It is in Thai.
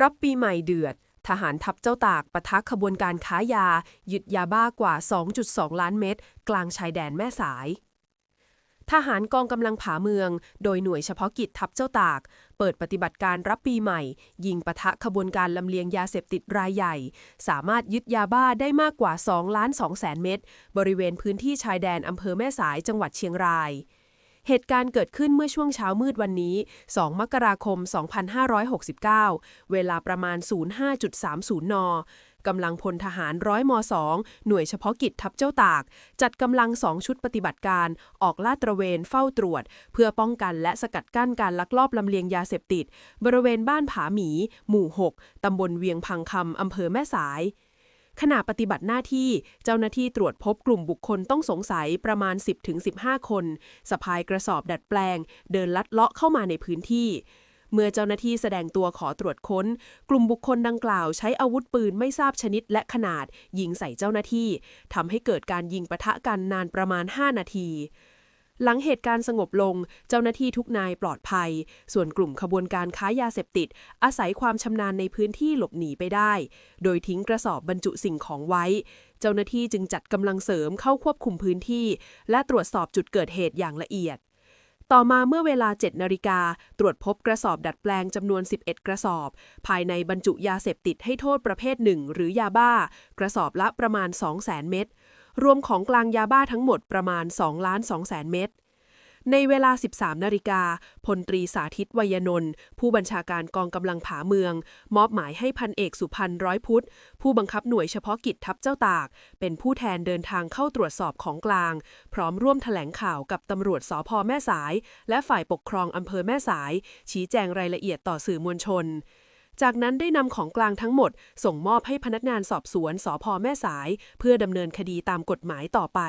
รับปีใหม่เดือด ทหารทัพเจ้าตากปะทะขบวนการค้ายา ยึดยาบ้ากว่า 2.2 ล้านเม็ดกลางชายแดนแม่สาย ทหารกองกำลังผาเมือง โดยหน่วยเฉพาะกิจทัพเจ้าตาก เปิดปฏิบัติการรับปีใหม่ ยิงปะทะขบวนการลำเลียงยาเสพติดรายใหญ่ สามารถยึดยาบ้าได้มากกว่า2ล้าน2แสนเม็ดบริเวณพื้นที่ชายแดนอำเภอแม่สายจังหวัดเชียงราย เหตุการณ์เกิดขึ้นเมื่อช่วงเช้ามืดวันนี้ 2 มกราคม 2569 เวลาประมาณ 05.30 น กำลังพลทหารร้อยม2หน่วยเฉพาะกิจทัพเจ้าตาก จัดกำลังสองชุดปฏิบัติการ ออกลาดตระเวนเฝ้าตรวจ เพื่อป้องกันและสกัดกั้นการลักลอบลำเลียงยาเสพติด บริเวณบ้านผาหมี หมู่ 6 ตำบลเวียงพังคำอำเภอแม่สาย ขณะปฏิบัติหน้าที่เจ้าหน้าที่ตรวจพบกลุ่มบุคคลต้องสงสัยประมาณ 10-15 คนสะพายกระสอบดัดแปลง เดินลัดเลาะเข้ามาในพื้นที่เมื่อเจ้าหน้าที่แสดงตัวขอตรวจค้น กลุ่มบุคคลดังกล่าวใช้อาวุธปืนไม่ทราบชนิดและขนาด ยิงใส่เจ้าหน้าที่ทำให้เกิดการยิงปะทะกันนานประมาณ 5 นาที หลังเหตุการณ์สงบลง เจ้าหน้าที่ทุกนายปลอดภัย ส่วนกลุ่มขบวนการค้ายาเสพติด อาศัยความชำนาญในพื้นที่หลบหนีไปได้ โดยทิ้งกระสอบบรรจุสิ่งของไว้ เจ้าหน้าที่จึงจัดกำลังเสริมเข้าควบคุมพื้นที่ และตรวจสอบจุดเกิดเหตุอย่างละเอียดต่อมาเมื่อเวลา 7 นาฬิกา ตรวจพบกระสอบดัดแปลงจำนวน 11 กระสอบ ภายในบรรจุยาเสพติดให้โทษประเภทหนึ่งหรือยาบ้า กระสอบละประมาณ 200,000 เม็ด รวมของกลางยาบ้าทั้งหมดประมาณ2ล้าน2แสนเม็ดในเวลา 13 นาฬิกา พลตรีสาธิตวัยนนท์ผู้บัญชาการกองกำลังผาเมือง มอบหมายให้พันเอกสุพันร้อยพุทธ ผู้บังคับหน่วยเฉพาะกิจทัพเจ้าตาก เป็นผู้แทนเดินทางเข้าตรวจสอบของกลาง พร้อมร่วมแถลงข่าวกับตำรวจสพแม่สาย และฝ่ายปกครองอำเภอแม่สาย ชี้แจงรายละเอียดต่อสื่อมวลชน จากนั้นได้นำของกลางทั้งหมด ส่งมอบให้พนักงานสอบสวนสพแม่สาย เพื่อดำเนินคดีตามกฎหมายต่อไป